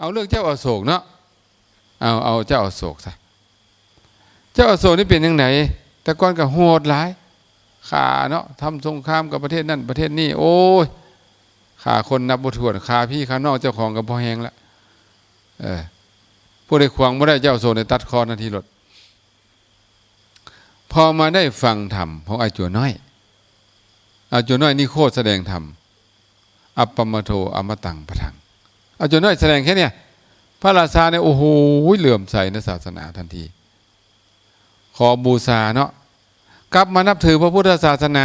เอาเรื่องเจ้าอโศกเนาะเอาเอาเจ้าอโศกซะเจ้าอโศกนี่เป็นยังไงแต่ก่อนก็โหดหลายข่าเนาะทำสงครามกับประเทศนั่นประเทศนี้โอ้ยข่าคนนับบ่ถ้วนข่าพี่ขาน้องเจ้าของกับพ่อแหงละเออผู้ใดขวางบ่ได้เจ้าโศกในตัดคอนาทีรถพอมาได้ฟังธรรมของอาจัวน้อยอาจัวน้อยนี่โคตรแสดงธรรมอัปปมโทอมตังปะทัง อาจารย์น้อยแสดงแค่เนี้ยพระราชาเนี่ยโอ้โหเหลื่อมใสในศาสนาทันที ขอบูชาเนาะกลับมานับถือพระพุทธศาสนา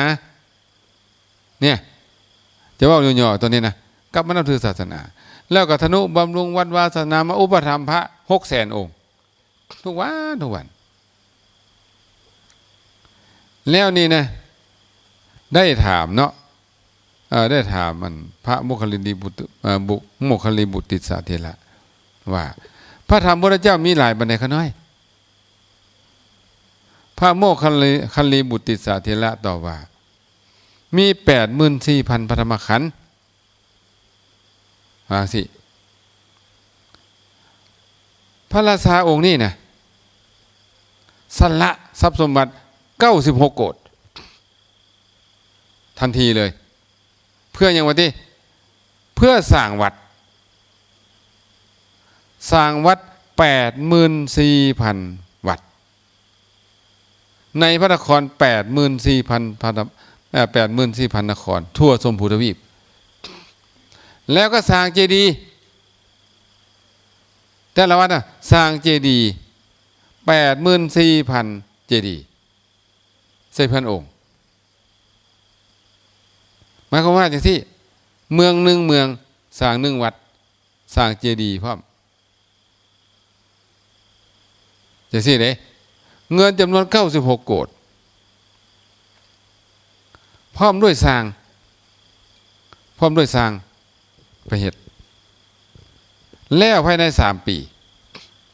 เนี่ยจะว่าย่อๆตัวนี้นะกลับมานับถือศาสนา แล้วก็ธนุบำรุงวัดวาสนามาอุปถัมพระหกแสนองค์ ทุกวันทุกวัน แล้วนี่นะได้ถามเนาะ ได้ถามมันพระโมคคัลลินีบุตรบุโมคคัลลิบุตติสาเทระว่า พระธรรมพระเจ้ามีหลายบันไดขน้อย พระโมคคัลลิคัลลิบุตติสาเทระตอบว่า มีแปดหมื่นสี่พันพระธรรมขันธ์ว่าสิพระราชาองค์นี้นะสละทรัพย์สมบัติเก้าสิบหกโกดทันทีเลย เพื่ออย่างว่าที่เพื่อสร้างวัด สร้างวัดแปดหมื่นสี่พันวัด ในพระนครแปดหมื่นสี่พันพันแปดหมื่นสี่พันนคร ทั่วสมพูทวีป แล้วก็สร้างเจดีย์แต่ละวัดนะสร้างเจดีย์แปดหมื่นสี่พันเจดีย์ใส่พันองค์ หมายความว่าอย่างที่เมืองหนึ่งเมืองสร้างหนึ่งวัดสร้างเจดีย์พร้อมจะสิเด้เงินจำนวนเก้าสิบหกโกดพร้อมด้วยสร้าง พร้อมด้วยสร้างไปเหตุแล้วภายในสามปี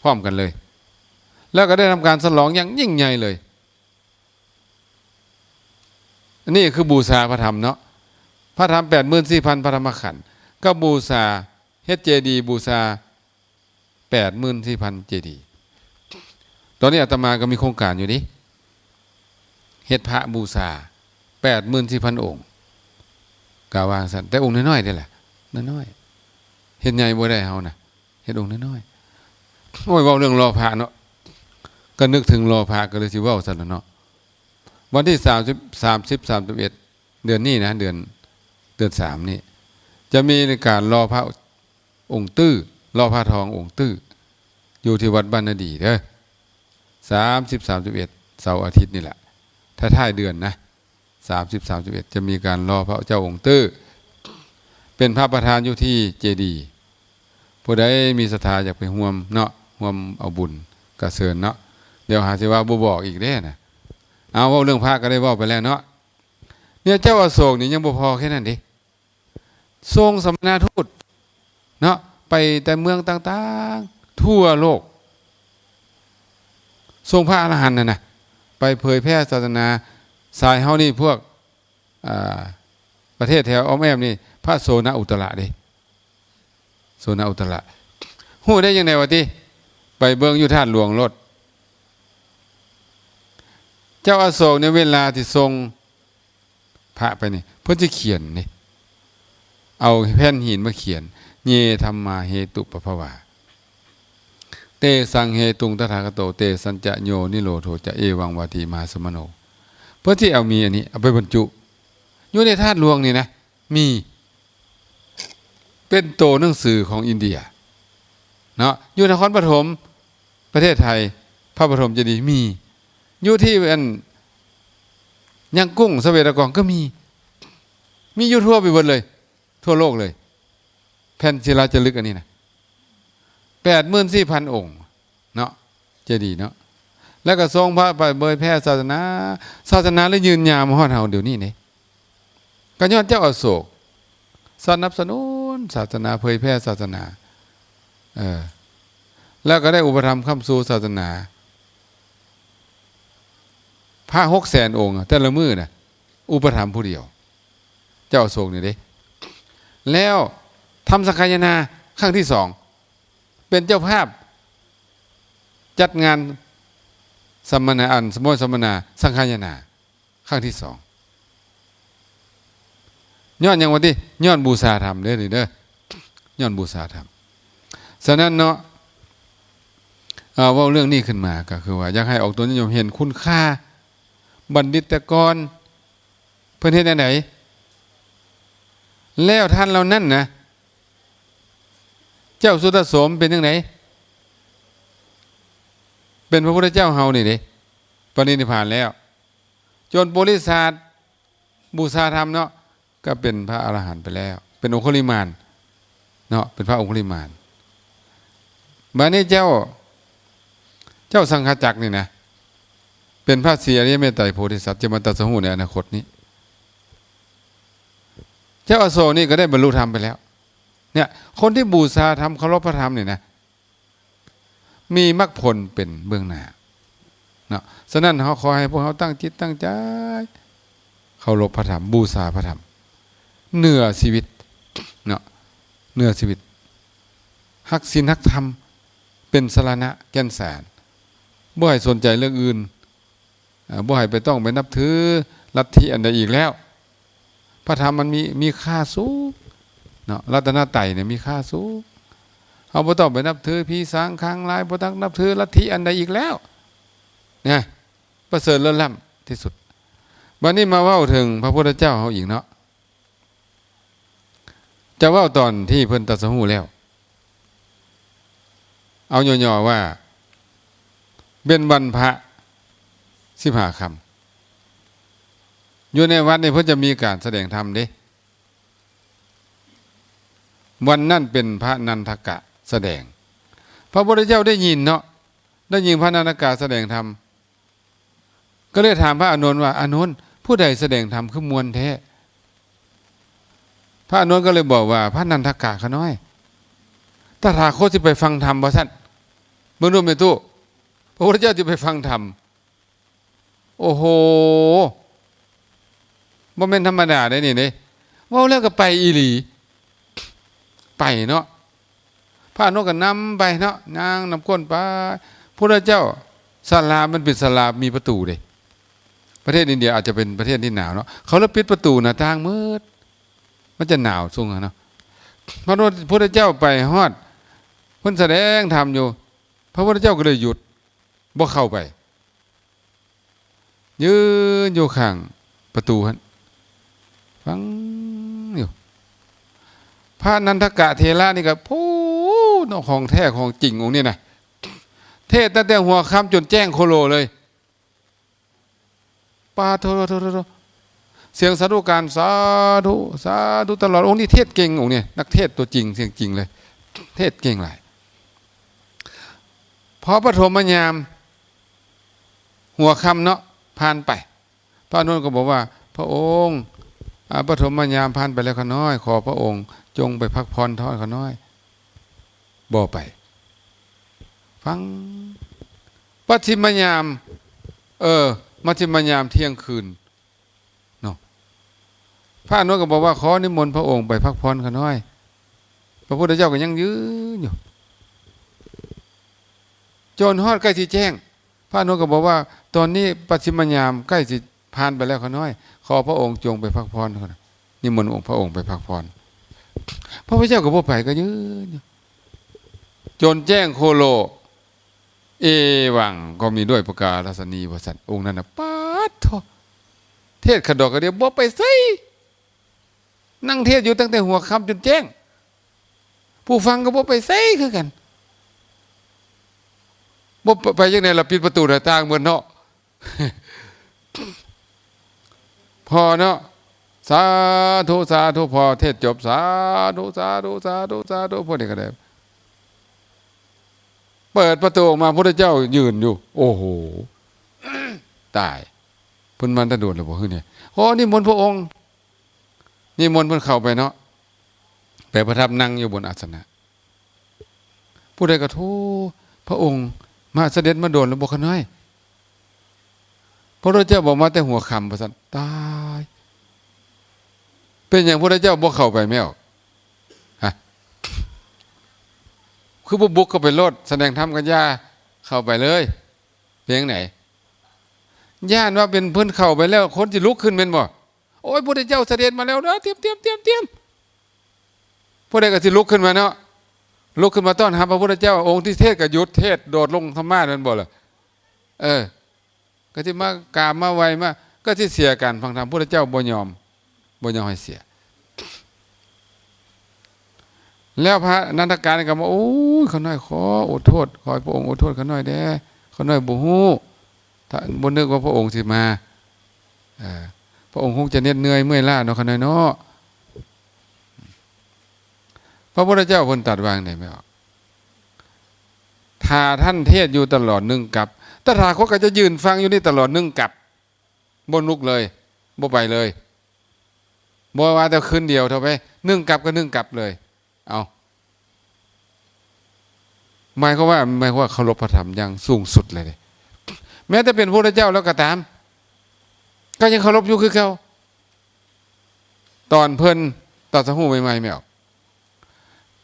พร้อมกันเลย แล้วก็ได้ทำการฉลองอย่างยิ่งใหญ่เลย นี่คือบูชาพระธรรมเนาะ ระธรรมแปดหมื่นสี่พันพระธรรมขันธ์ก็บูชาเฮ็ดเจดีบูชาแปดหมื่นสี่พันเจดีตอนนี้อาตมาก็มีโครงการอยู่นี่เฮ็ดพระบูชาแปดหมื่นสี่พันองค์กาวางสันแต่องค์น้อยๆนี่แหละน้อยๆเฮ็ดใหญ่บ่ได้เฮานะเฮ็ดองค์น้อยๆโอ้ยว้าเรื่องรอพระเนาะก็นึกถึงรอพระก็เลยสิเว้าซั่นเนาะวันที่30 30 31เดือนนี้นะ เดือน ดือนสามนี่จะมีในการรอพระองค์ตื้อรอพระทององค์ตื้ออยู่ที่วัดบ้านนาดีเด้อสามสิบสามสิบเอ็ดเสาร์อาทิตย์นี่แหละ ถ้าท้ายเดือนนะสามสิบสามสิบเอ็ดจะมีการรอพระเจ้าองค์ตื้อเป็นพระประธานอยู่ที่เจดีย์ผู้ใดมีศรัทธาอยากไปห่วมเนาะห่วมเอาบุญกระเซินเนาะเดี๋ยวหาสิว่าบ่บอกอีกเด้นะเอาเว่าเรื่องพระก็ได้ว่าไปแล้วเนาะเนี่ยเจ้าอโศกนี่ยังบ่พอแค่นั้นดิ ทรงสมณทูตเนาะไปแต่เมืองต่างๆ ทั่วโลก ทรงพระอรหันต์นะนะไปเผยแพร่ศาสนาสายเฮานี่พวกประเทศแถวอ้อมแอมนี่ พระโสนอุตระดิโสนอุตระฮู้ได้ยังไงวะติไปเบิ่งยู่ธาตุหลวงรถ เจ้าอโศกในเวลาที่ทรงพระไปนี่เพื่อจะเขียนนี่ เอาแผ่นหินมาเขียน เยธรรมาเหตุปภวาเตสังเหตุงตถาคโต เตสัญจะโยนิโรโทจะเอวังวาทีมาสมโน เพื่อที่เอามีอันนี้ เอาไปบรรจุอยู่ในธาตุหลวงนี่นะ มี เป็นโตหนังสือของอินเดีย เนาะอยู่นครปฐมประเทศไทย พระปฐมเจดีย์มี อยู่ที่เป็นยังกุ้งสเวตกองก็มี มีอยู่ทั่วไปหมดเลย ทั่วโลกเลย แผ่นศิลาจารึกอันนี้นะแปดหมื่นสี่พันองค์เนาะเจดีเนาะแล้วก็ทรงพระไปเบยแพร่ศาสนา ศาสนาเลยยืนยามฮอดเฮาเดี๋ยวนี้เนี่ยก็ยอนเจ้าอโศกสนับสนุนศาสนาเผยแพร่ศาสนาเออแล้วก็ได้อุปธรรมคำสู่ศาสนา พระหกแสนองค์ แต่ละมือนะอุปถัมผู้เดียว เจ้าโศกนี่เด้ แล้วทำสังขายนาครั้งที่สอง เป็นเจ้าภาพ จัดงานสัมมนาอันสมมติสัมมนา สังฆายนาครั้งที่สองย้อนอย่างวันที่ย้อนบูชาธรรมเด้อนี่เด้อย้อนบูชาธรรมฉะนั้นเนาะเอ่อเว่าเรื่องนี้ขึ้นมาก็คือว่าอยากให้ออกตัวนิยมเห็นคุณค่า บัณฑิตกรเพื่อนเฮ็นไหน แล้วท่านเรานั่นนะเจ้าสุตโสมเป็นยังไงเป็นพระพุทธเจ้าเฮานี่ด้ปณินิพานแล้ว จนบริษัทบูชาธรรมเนาะก็เป็นพระอรหันต์ไปแล้ว เป็นองคุลิมานเนาะเป็นพระองคุลิมานบัดนี้เจ้า เจ้าสังฆจักรนี่นะเป็นพระศรีอริยเมตไตรโพธิสัตว์จะมาตรัสรู้ในอนาคตนี้ จ้าอโศกนี่ก็ได้บรรลุธรรมไปแล้ว เนี่ย คนที่บูชาธรรมเคารพพระธรรมเนี่ยนะ มีมรรคผลเป็นเบื้องหน้าเนาะฉะนั้นเขาขอให้พวกเขาตั้งจิตตั้งใจเคารพพระธรรม บูชาพระธรรม เหนือชีวิตเนาะเหนือชีวิตฮักศีลฮักธรรม เป็นสรณะแก่นแสนบ่ให้สนใจเรื่องอื่นบ่ให้ไปต้องไปนับถือลัทธิอันใดอีกแล้ว พระธรรมมันมีมีค่าสูงเนาะรัตนไตรเนี่ยมีค่าสูงเอาบ่ต้องไปนับถือพี่สางค้างลายบ่ต้องนับถือลัทธิอันใดอีกแล้วนี่ประเสริฐเลิศล้ำที่สุดวันนี้มาเว้าถึงพระพุทธเจ้าเขาอีกเนาะจะเว้าตอนที่เพิ่นตรัสรู้แล้ว เอาย่อๆว่า เป็นวันพระสิบห้าคำ อยู่ในวัดนี่เพื่อจะมีการแสดงธรรมเด้วันนั่นเป็นพระนันทกะแสดง พระพุทธเจ้าได้ยินเนาะได้ยินพระนันทกะแสดงธรรมก็เลยถามพระอานนว่าอานนผู้ใดแสดงธรรมคือมวลแท้พระอานนก็เลยบอกว่า พระนันทกะขน้อยตถาคตที่ไปฟังธรรมบ่ท่านเมื่อรู้ไหมตู้พระพุทธเจ้าจะไปฟังธรรมโอ้โห บ่เป็นธรรมดาได้นี่เด้เว่าแล้วก็ไปอีหลี ไปเนาะพระนนท์ก็นำไปเนาะนางนำก้นไปพระเจ้าศาลามันเป็นศาลามีประตูเด้ประเทศอินเดียอาจจะเป็นประเทศที่หนาวเนาะเขาแล้วปิดประตูหน้าต่างมืด มันจะหนาวซุ่งอะเนาะพระพุทธเจ้าไปฮอดเพิ่นแสดงธรรมอยู่ พระพุทธเจ้าก็เลยหยุดบ่เข้าไป ยืนอยู่ข้างประตูฮัน ฟังอยู่พระนันทกะเทระนี่ก็พูดของแท้ของจริงองค์นี้นะเทศตั้งแต่หัวค่ำจนแจ้งโคโลเลยปาโทโทโทโทเสียงสาธุการสาธุสาธุตลอดองค์นี้เทศเก่งองค์นี้นักเทศตัวจริงเสียงจริงเลย เทศเก่งหลายพอปฐมยาม หัวคำเนาะผ่านไป พระอนุนก็บอกว่า พระองค์ ปฐมยามผ่านไปแล้วขน้อย ขอพระองค์ จงไปพักผ่อนทอดขน้อยบ่ไป ฟังปัชิมยาม เออมัชิมยามเที่ยงคืนเนาะพระนุก็บอกว่าขอนิมนต์พระองค์ไปพักผ่อนขน้อย พระพุทธเจ้าก็ยังยืนอยู่จนฮอดใกล้ที่แจ้ง พระนุก็บอกว่า ตอนนี้ปัจฉิมยามใกล้สิผ่านไปแล้วขน้อย พระองค์จงไปพักผ่อนนะนิมนองค์พระองค์ไปพักผ่อนพระพุทธเจ้าก็บ่ไปก็ยืนอยู่จนแจ้งโคโล เอวังก็มีด้วยประกาศศนีวสัตองค์นั้นนะปาดทเทศขดอกกระเดียวบ่ไปใส่นั่งเทศอยู่ตั้งแต่หัวค่ำจนแจ้ง ผู้ฟังก็บ่ไปใส่คือกันบ่ไปยังไงเราปิดประตูหน้าต่างเหมือนเนาะ พอเนาะสาธุสาธุพอเทศจบสาธุสาธุสาธุสาธุพวกนี้ก็ได้เปิดประตูออกมาพระเจ้ายืนอยู่ โอ้โหตายพิ่นมันตะโดดเลยบ่คือเนี่ยโอ้นี่มนพระองค์ นี่มนต์เพิ่นเข้าไปเนาะไปประทับนั่งอยู่บนอาสนะ ผู้ใดก็ทูพระองค์มาเสด็จมาโดนแล้วบ่ขน้อย พระเจ้าบอกมาแต่หัวคำประสันตาย เป็นอย่างพระเจ้าบอกเข้าไปไม่ออกฮะคือบุบุกเข้าไปโลดแสดงธรรมกันยาเข้าไปเลย เพียงไหนย่านว่าเป็นเพิ่อนเข้าไปแล้ว คนจะลุกขึ้นเป็นบ่โอ้ยพระเจ้าเสด็จมาแล้วเด้อเตรียมเตรียมเตรียมเตรียมผู้ใดก็สิลุกขึ้นมาเนาะลุกขึ้นมาต้อนรับพระพุทธเจ้าองค์ที่เทศก็หยุดเทศโดดลงธรรมะนั่นบ่ล่ะเออ ก็ที่มากาบมาไวมาก็ที่เสียกันฟังธรรมพระเจ้าบ่ยอมบ่ยอมให้เสีย แล้วพระนันทการก็บอกโอ้ยเขาน้อยขออดโทษขอพระองค์อดโทษเขาน้อยแด้เขาน้อยบ่ฮู้ถ้าบ่นึกว่าพระองค์สิมาพระองค์คงจะเหน็ดเหนื่อยเมื่อยล้าเนาะเขาน้อยเนาะพระพุทธเจ้าพนตรัสวางได้ไหมออกถ้าท่านเทศอยู่ตลอดหนึ่งกับ ตถาคตก็จะยืนฟังอยู่นี่ตลอดนึ่งกับบ่ลุกเลยบ่ไปเลยบ่ว่าแต่คืนเดียวเท่าไปหนึ่งกับก็นึ่งกับเลย เอาหมายความว่าหมายว่าเคารพพระธรรมอย่างสูงสุดเลยเดะแม้แต่เป็นพระเจ้าแล้วก็ตาม ก็ยังเคารพอยู่คือเขาตอนเพิ่นตัดสหูใหม่ๆไม่ออก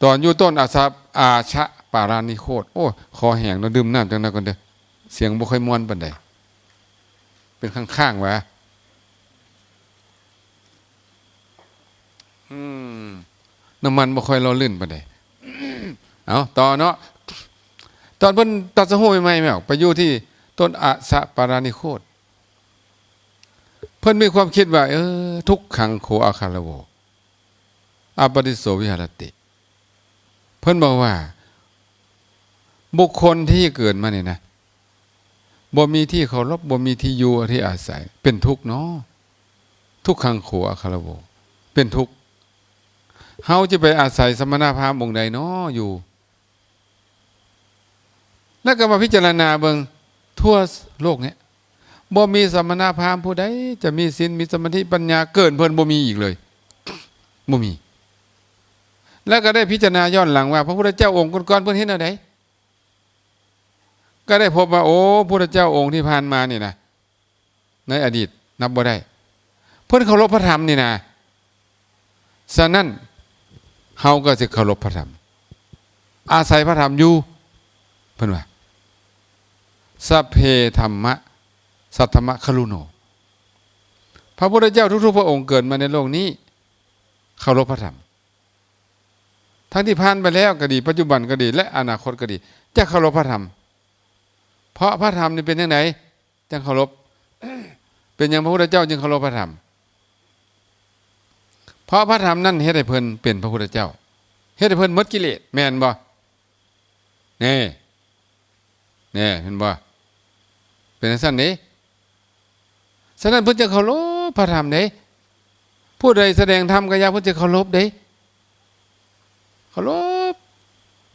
ตอนอยู่ต้นอาซาอาชะปารานิโคตโอ้คอแห้งเราดื่มน้ำจังนั้นก่อนเด้อ เสียงบ่ค่อยม่วนปานใดเป็นข้างๆวะอืมน้ำมันบ่ค่อยเราลื่นปานใดเอาต่อเนาะตอนเพิ่นตัดสะโหใหม่ๆแม่ออกไปอยู่ที่ต้นอะสะปารานิโคตเพิ่นมีความคิดว่า เออ ทุกขังโคอาคาลโวอาปฏิโสวิหารติ เพิ่นบอกว่า บุคคลที่เกิดมาเนี่ยนะ บ่มีที่เคารพบ่มีที่อยู่ที่อาศัย เป็นทุกข์เนาะทุกขังโคอาคาลโวเป็นทุกข์เฮาจะไปอาศัยสมณพราหมณ์องค์ใดเนาะอยู่ แล้วก็มาพิจารณาเบิงทั่วโลกเนี้ยบ่มีสมณพราหมณ์ผู้ใดจะมีศีลมีสมาธิปัญญาเกินเพิ่นบ่มีอีกเลยบ่มี แล้วก็ได้พิจารณาย้อนหลังว่า พระพุทธเจ้าองค์ก่อนๆเพิ่นเห็นเอาได ก็ได้พบว่า โอ้พระพุทธเจ้าองค์ที่ผ่านมานี่นะในอดีตนับบ่ได้ เพิ่อนเคารพพระธรรมนี่นะฉะนั้นเฮาก็จะเคารพพระธรรม อาศัยพระธรรมอยู่เพิ่นว่าสัพเพธรรมะ สัทธมะคลุโน พระพุทธเจ้าทุกๆพระองค์เกิดมาในโลกนี้เคารพพระธรรม ทั้งที่ผ่านไปแล้วก็ดี ปัจจุบันก็ดี และอนาคตก็ดี จะเคารพพระธรรม เพราะพระธรรมนี่เป็นยังไงจังเคารพเป็นอย่างพระพุทธเจ้าจึงเคารพพระธรรม เพราะพระธรรมนั่นเฮ็ดให้เพิ่นเป็นพระพุทธเจ้าเฮ็ดให้เพิ่นหมดกิเลสแม่นบ่นี่นี่เห็นบ่เป็นจังซั่นนี้ฉะนั้นเพิ่นจะเคารพพระธรรมเด้ผู้ใดแสดงธรรมก็อย่าเพิ่นจะเคารพเด้เคารพ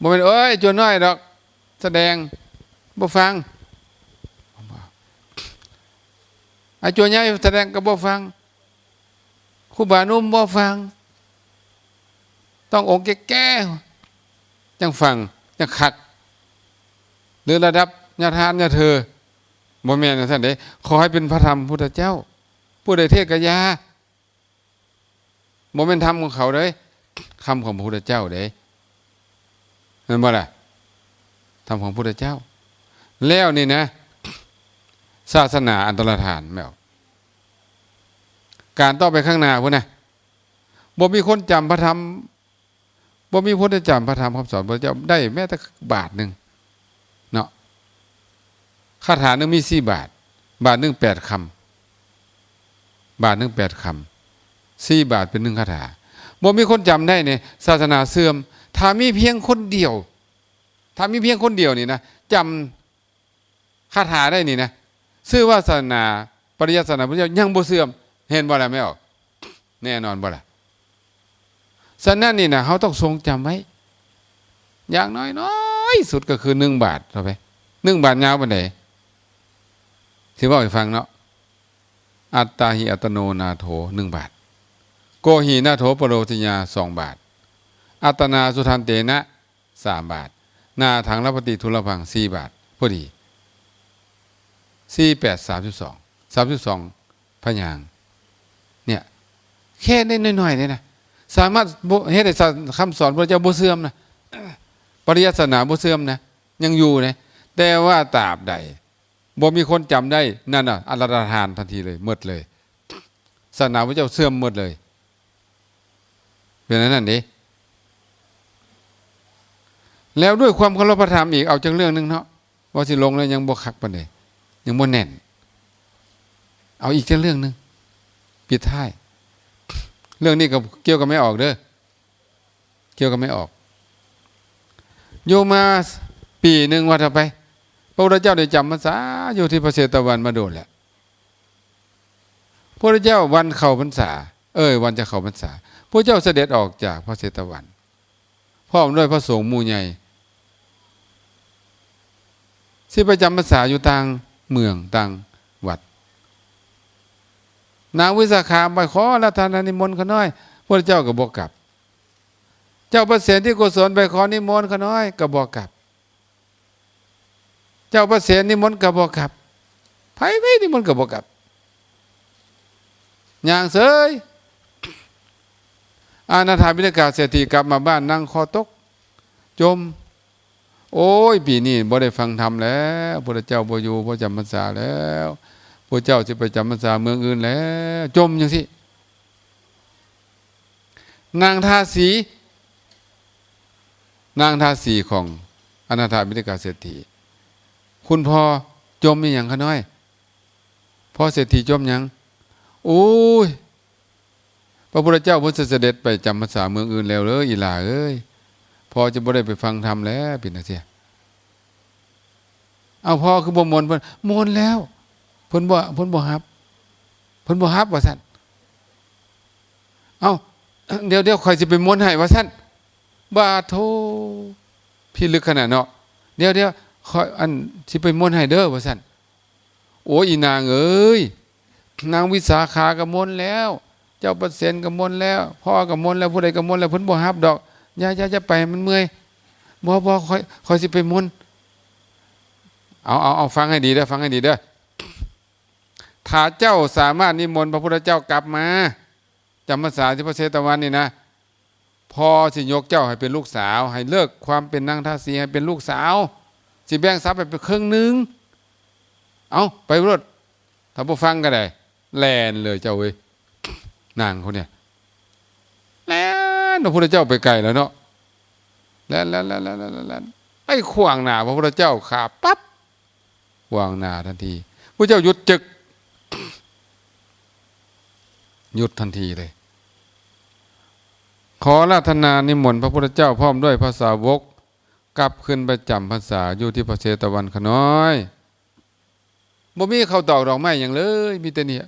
บ่แม่นเอ้ยจวนน้อยดอก แสดงบ่ฟัง ไอ้จวนใหญ่แสดงก็บ่ฟังครูบานุ่มบ่ฟัง ต้ององค์แก่ๆจังฟังจังขัดหรือระดับญาทานญาเธอบ่แม่นท่านเด้ขอให้เป็นพระธรรมพุทธเจ้า ผู้ใดเทศกยาบ่แม่นธรรมของเขาเด้คำของพระพุทธเจ้าเด้เห็นบ่ล่ะธรรมของพระพุทธเจ้า แล้วนี่นะ ศาสนาอันตรธานแมวการต่อไปข้างหน้าพุ่นนะบ่มีคนจำพระธรรมบ่มีคนจะจำพระธรรมคำสอนพระเจ้าได้แม้แต่บาทหนึ่งเนาะคาถาหนึ่งมีสี่บาท บาทหนึ่งแปดคำบาทหนึ่งแปดคำสี่บาทเป็นหนึ่งคาถาบ่มีคนจำได้เนี่ยศาสนาเสื่อม ถ้ามีเพียงคนเดียว ถ้ามีเพียงคนเดียวนี่นะจำคาถาได้นี่นะ ชื่อว่าศาสนาปริยัติศาสนาพระเจ้ายังบ่เสื่อม เห็นบ่ล่ะไม่ออกแน่นอนบ่ล่ะฉะนั้นนี่นะเขาต้องทรงจำไว้ อย่างน้อยน้อยสุดก็คือหนึ่งบาทเท่าไปหนึ่งบาทยาวปานใดที่ว่าให้ฟังเนาะอัตตาหิอัตโนนาโถหนึ่งบาท โกหีนาโถปโรติญาสองบาท อัตนาสุทันเตนะสามบาท นาถังรัปฏิทุลพังสี่บาทพอดี สี่แปดสามสิบสองสามสิบสองพยางเนี่ยแค่ได้น้อยๆเนี่ยนะสามารถเฮ็ดให้คำสอนพระเจ้าบ่เสื่อมนะปริยัติศาสนาบ่เสื่อมนะยังอยู่นะแต่ว่าตราบใดบ่มีคนจำได้นั่นน่ะอันตรธานทันทีเลยหมดเลยศาสนาพระเจ้าเสื่อมหมดเลยเป็นนั้นนั่นเด้แล้วด้วยความเคารพพระธรรมอีกเอาจังเรื่องหนึงเนาะว่าสิลงแล้วยังบ่คักปานใด ยังบ่แน่น เอาอีกจังเรื่องหนึ่งปิดท้าย เรื่องนี้ก็เกี่ยวกับไม่ออกเด้อเกี่ยวกับไม่ออก โยมมาปีหนึ่งว่าทำไป พระพุทธเจ้าได้จำพรรษาอยู่ที่พระเชตวันมาโดนแหละพระพุทธเจ้าวันเข้าพรรษา เอ้ย วันจะเข้าพรรษาพระเจ้าเสด็จออกจากพระเชตวันพร้อมด้วยพระสงฆ์มูใหญ่ที่ประจำพรรษาอยู่ต่าง เมืองต่างวัด นางวิสาขาไปขอแล้วทานนิมนต์เขาน้อย พระเจ้าก็บอกกลับ เจ้าประเสริฐที่กุศลไปขอนิมนต์เขาน้อยก็บอกกลับ เจ้าประเสริฐนิมนต์ก็บอกกลับไผไม่นิมนต์ก็บอกกลับอย่างเสยอาณาถาบิณกาเศรษฐีกลับมาบ้านนั่งคอตก จม โอ้ยปีนี้บ่ได้ฟังธรรมแล้วพระเจ้าบ่อยู่บ่จำพรรษาแล้วพระเจ้าจะไปจำพรรษาเมืองอื่นแล้ว จมอย่างสินางทาสี นางทาสีของอนาถาบิณกาเศรษฐี คุณพ่อจมมีอย่างขน้อยพ่อเศรษฐีจมยังโอ้ยพระพุทธเจ้าพุทธเสด็จไปจำพรรษาเมืองอื่นแล้วเลยอีหลาเอ้ย พอจะบ่ได้ไปฟังธรรมแล้วปิดนะเสียเอาพ่อคือบ่มนเพิ่นมนแล้วเพิ่นบ่เพิ่นบ่ฮับเพิ่นบ่ฮับว่าซั่นเอาเดี๋ยวเดี๋ยวคอยสิไปมนให้ว่าซั่นบาโทพี่ลึกขนาดเนาะเดี๋ยวเดี๋ยวคอยอันสิไปมนให้เด้อว่าซั่นโอ้ยอีนางเอ้ยนางวิสาขากมนแล้ว เจ้าเปอร์เซ็นต์กมลแล้ว พ่อกมลแล้วผู้ใดกมลแล้วเพิ่นบ่ฮับดอก อย่าอย่าจะไปมันเมื่อยบ่บ่คอยคอยสิไปมุนเอาเอาเอาฟังให้ดีเด้อฟังให้ดีเด้อถ้าเจ้าสามารถนิมนต์พระพุทธเจ้ากลับมาจำพรรษาที่พระเชตวันนี่นะ พอสิยกเจ้าให้เป็นลูกสาว ให้เลิกความเป็นนางทาสีให้เป็นลูกสาว สิแบ่งทรัพย์ไปเป็นครึ่งหนึง เอาไปรถถ้าบ่ฟังก็ได้แลนเลยเจ้าเว้ยนางเขาเนี่ย พระพุทธเจ้าไปไกลแล้วเนาะแล้วแล้วแล้วแล้วแล้วไอ้ขวางหนาพระพุทธเจ้าขาปั๊บขวางหนาทันทีพระเจ้าหยุดจึกหยุดทันทีเลย ขอราธนานิมนต์พระพุทธเจ้าพร้อมด้วยภาษาวกกลับขึ้นไปจำภาษาอยู่ที่พระเชตวันขน้อยบ่มีเขาวตอกดอกไม้อย่างเลยมีแต่เนี่ย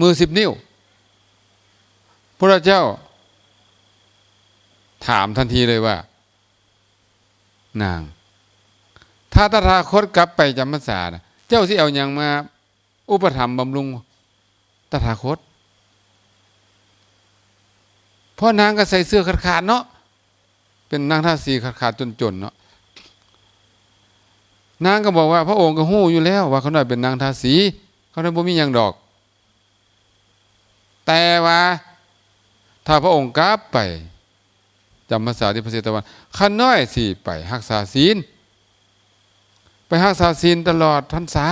มือสิบนิ้วพระเจ้า ถามทันทีเลยว่า นาง ถ้าตถาคตกลับไปจำพรรษาเจ้าสิเอาอย่างมา อุปถัมภ์บำรุงตถาคตเพราะนางก็ใส่เสื้อขาดขาดเนาะเป็นนางท่าสีขาดขาดจนๆเนาะนางก็บอกว่า พระองค์ก็หู้อยู่แล้ว ว่าเขาหน่อยเป็นนางทาสี เขาหน่อยบ่มีอย่างดอก แต่ว่า ถ้าพระองค์กลับไป จำภาษาที่พระเสตวันขันน้อยสิไปรักษาศีล ไปรักษาศีลตลอดพรรษา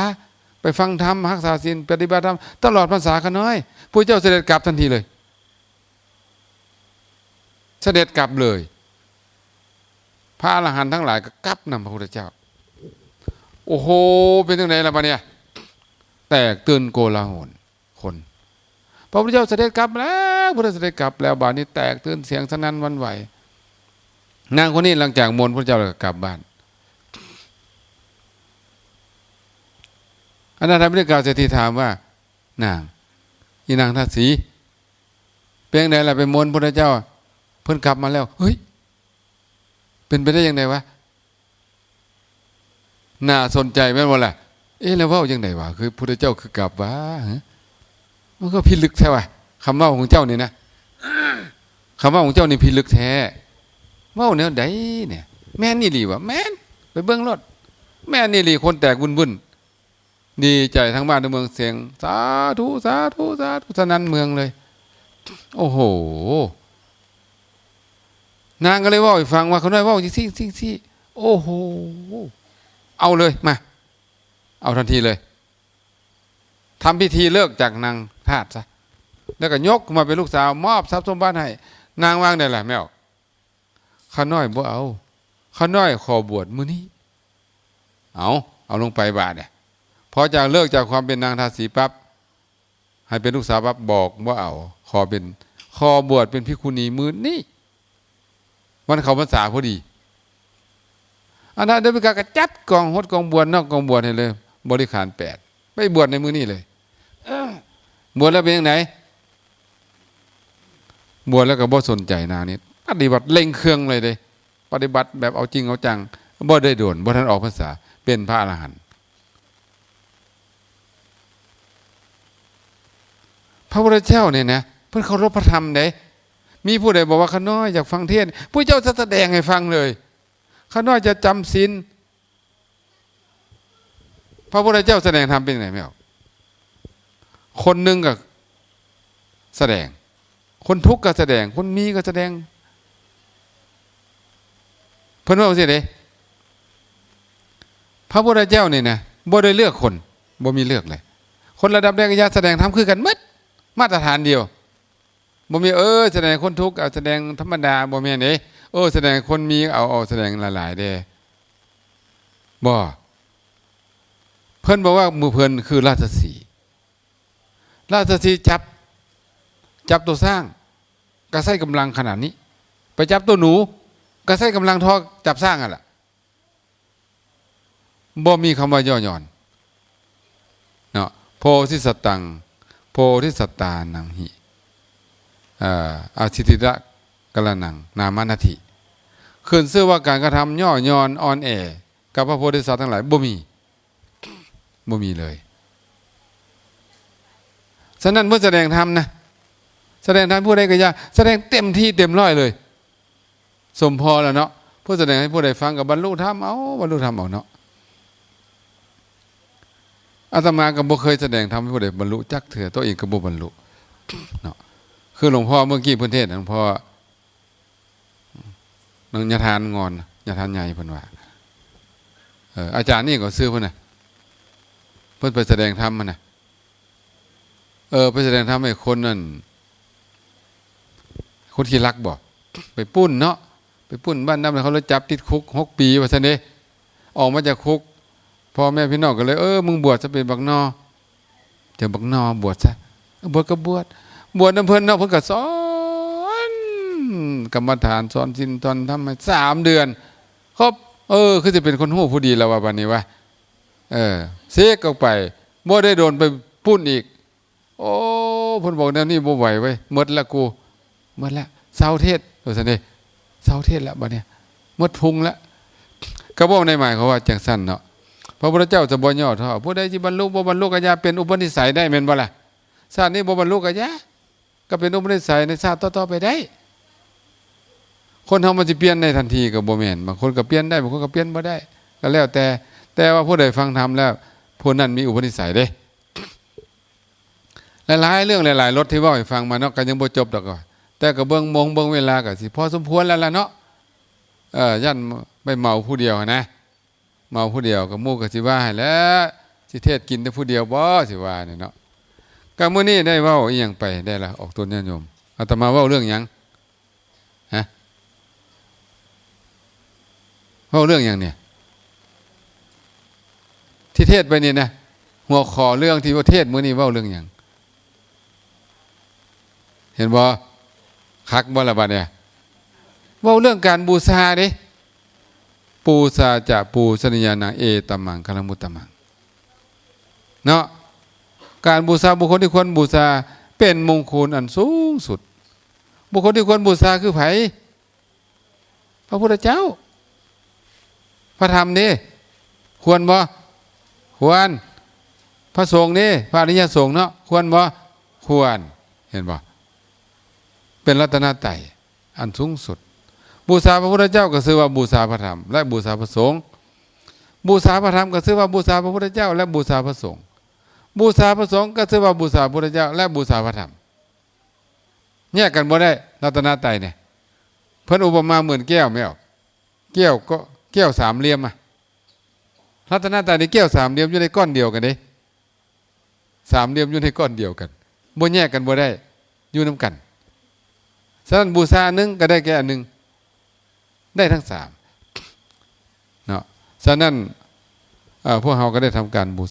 ไปฟังธรรมรักษาศีลปฏิบัติธรรมตลอดพรรษาขันน้อยผู้เจ้าเสด็จกลับทันทีเลย เสด็จกลับเลย พระอรหันต์ทั้งหลายก็กลับนำพระพุทธเจ้า โอ้โห เป็นยังไงล่ะปะเนี่ย แตกตื่นโกลาหลคนพระพุทธเจ้าเสด็จกลับแล้วพระเสด็จกลับแล้วบาดนี้แตกตื่นเสียงสนั่นวันไหว นางคนนี้หลังจากมนพระเจ้าแล้วก็กลับบ้านอนาถบิณกาเศรษฐีถามว่านางอีนางทัศสีเป็นยังไงล่ะไปมนต์พระเจ้า เพิ่นกลับมาแล้ว เฮ้ย เป็นไปได้ยังไงวะน่าสนใจแม่นบ่ล่ะเอ๊ะแล้วว่ายังไงวะคือพระเจ้าคือกลับวะฮะมันก็พิลึกใช่ป่ะคำว่าของเจ้านี่นะคำว่าของเจ้านี่พิลึกแท้ ว่าเนี่ยใดเนี่ยแม่นนี่หลีวะแม่นไปเบิ้งรถแม่นนี่หลีคนแตกวุ่นวุ่นดีใจทั้งบ้านทั้งเมืองเสียง สาธุสาธุสาธุสนันเมืองเลย โอ้โห นางก็เลยว่าให้ฟังว่าเขาน้ว่าจริงๆจริงๆโอ้โห เอาเลยมา เอาทันทีเลยทำพิธีเลิกจากนางทาสซะแล้วก็ยกมาเป็นลูกสาว มอบทรัพย์สมบัติให้ นางว่างได้แหละแม่อ ข้าน้อยบ่เอาข้าน้อยขอบวชมื้อนี้ เอาเอาลงไปบาทเนี่ยพอจากเลิกจากความเป็นนางทาสีปั๊บให้เป็นลูกสาวปั๊บบอกว่าเอาขอเป็นขอบวชเป็นพิคุณีมื้อนี้วันเขาพรรษาพอดีอันนั้นเดบิกากระจัดกองฮดกองบวชนอกกองบวชให้เลย บริขารแปดไปบวชในมื้อนี้เลยบวชแล้วเป็นยังไงบวชแล้วก็บ่สนใจนานี่ ปฏิบัติเล่งเครื่องเลยเด้ปฏิบัติแบบเอาจริงเอาจังบ่ได้โดนบ่ทันออกภาษาเป็นพระอรหันต์พระพุทธเจ้าเนี่ยนะเพื่อนเคารพพระธรรมเด้มีผู้ใดบอกว่าข้าน้อยอยากฟังเทศผู้เจ้าจะแสดงให้ฟังเลยข้าน้อยจะจำศีลพระพุทธเจ้าแสดงธรรมเป็นไงไม่เอาคนหนึ่งก็แสดง คนทุกข์ก็แสดง คนมีก็แสดง เพิ่นว่าสิเด้พระพุทธเจ้าเนี่ยนะบ่ได้เลือกคนบ่มีเลือกเลย คนระดับแรกก็อยาแสดงทำคือกันหมดมาตรฐานเดียวบ่มีเออแสดงคนทุกข์เอาแสดงธรรมดาบ่แม่นเด้เออแสดงคนมีเอาเอาแสดงหลายๆเด้บ่เพิ่นบอกว่ามือเพิ่นคือราชสีราชสีจับจับตัวสร้างก็ใช้กำลังขนาดนี้ ไปจับตัวหนู ก็ใช้กำลังทอจับสร้างอะล่ะบ่มีคำว่าย่อหย่อนเนาะโพธิสตัง โพธิสตานังหิอาอาทิติระกละนัง นามานาทิขึ้นเสื้อว่าการกระทำย่อหย่อนอ่อนแอ กับพระโพธิสัตว์ทั้งหลายบ่มีบ่มีเลยฉะนั้นเมื่อแสดงธรรมนะ แสดงธรรมผู้ใดก็อยาแสดงเต็มที่เต็มร้อยเลย สมพอแล้วเนาะผู้แสดงให้ผู้ใดฟังกับบรรลุธรรมเอาบรรลุธรรมเอาเนาะอาตมาก็บ่เคยแสดงทำให้ผู้ใดบรรลุจักเถื่อตัวเองก็บ่บรรลุเนาะคือหลวงพ่อเมื่อกี้พิ่นเทศหลวงพ่อนังยทานงอนยทานใหญ่เพิ่นว่าเอออาจารย์นี่ก็ซื้อเพิ่นน่ะเพิ่นไปแสดงธรรมมันน่ะเออไปแสดงธรรมให้คนนั่นคนที่รักบ่ไปปุ้นเนาะ ปปุ้นบ้านน้ำเขาเลยจับติดคุกหกปีว่าซั่นเด้ออกมาจากคุกพ่อแม่พี่น้องก็เลยเออมึงบวชจะเป็นบักนอเดี๋ยวบักนอบวชซะบวชก็บวชบวชน้ำเพิ่นนาะเพิ่นก็สอนกรรมฐานสอนสินตอนทำมาสามเดือนครบเออ คือจะเป็นคนหู้ผู้ดีแล้วว่าบัดนี้วะเออเสกออกไปบ่ได้โดนไปปุ้นอีก โอ้พนบอกแนวนี้บ่ไหวเว้ยหมดละกูหมดละเศร้าเทศเออซั่นเด้ เศร้าเทศแล้วบัดเนี้ยหมดพุงละก็บอกในหมายเขาว่าจังสั้นเนาะพระพุทธเจ้าจะบ่ย่อท้อผู้ใดที่บรรลุบ่บรรลุก็อย่าเป็นอุปนิสัยได้แม่นบ่ล่ะชาตินี้บ่บรรลุก็อย่าก็เป็นอุปนิสัยในชาติต่อๆไปได้ คนเฮามันสิเปลี่ยนได้ทันทีก็บ่แม่นบางคนก็เปลี่ยนได้บางคนก็เปลี่ยนบ่ได้ ก็แล้วแต่แต่ว่าผู้ใดฟังธรรมแล้วผู้นั้นมีอุปนิสัยเด้หลายๆเรื่องหลายๆรถที่ว้าให้ฟังมาเนาะก็ยังบ่จบดอกก็ แต่ก็เบิ่งมงเบิ่งเวลาก็สิพอสมควรแล้วล่ะเนาะเออยันไปเมาผู้เดียวนะ เมาผู้เดียวกับมู่กับสิว่าให้แล้วสิเทศกินแต่ผู้เดียวบ่สิว่าเนี่ยเนาะก็มื้อนี้ได้เว้าอีหยังไปได้ละออกตัวเนี่ยโยมอาตมาเว้าเรื่องหยังฮะเว้าเรื่องหยังเนี่ยที่เทศไปนี่นะหัวขอเรื่องที่ว่าเทศมื้อนี้เว้าเรื่องหยังเห็นบ่ คักบ่ละบัดเนี่ยว้าเรื่องการบูชาด้ปูซาจะปูสนิยานังเอตมังคลมุตตมังเนาะการบูชาบุคคลที่ควรบูชาเป็นมงคลอันสูงสุด บุคคลที่ควรบูชาคือไผพระพุทธเจ้า พระธรรมนี่ควรบ่ควร พระสงฆ์นี่พระอริยสงฆ์เนาะควรบ่ควรเห็นบ่ เป็นรัตนาไตรอันสูงสุด บูชาพระพุทธเจ้าก็คือว่าบูชาพระธรรม และบูชาพระสงฆ์บูชาพระธรรมก็คือว่าบูชาพระพุทธเจ้า และบูชาพระสงฆ์บูชาพระสงฆ์ก็คือว่าบูชาพระพุทธเจ้า และบูชาพระธรรมแยกกันบ่ได้รัตนาไตรเนี่ยเพิ่นอุปมาเหมือนแก้วไม่ออกแก้วก็แก้วสามเหลี่ยมอะรัตนตาในแก้วสามเหลี่ยมอยู่ในก้อนเดียวกันเด้สามเหลี่ยมอยู่ในก้อนเดียวกันบ่แยกกันบ่ได้อยู่น้ากัน สั้นบูชาหนึ่งก็ได้แก่อันหนึ่งได้ทั้งสามเนาะฉะนั้นพวกเราก็ได้ทำการบู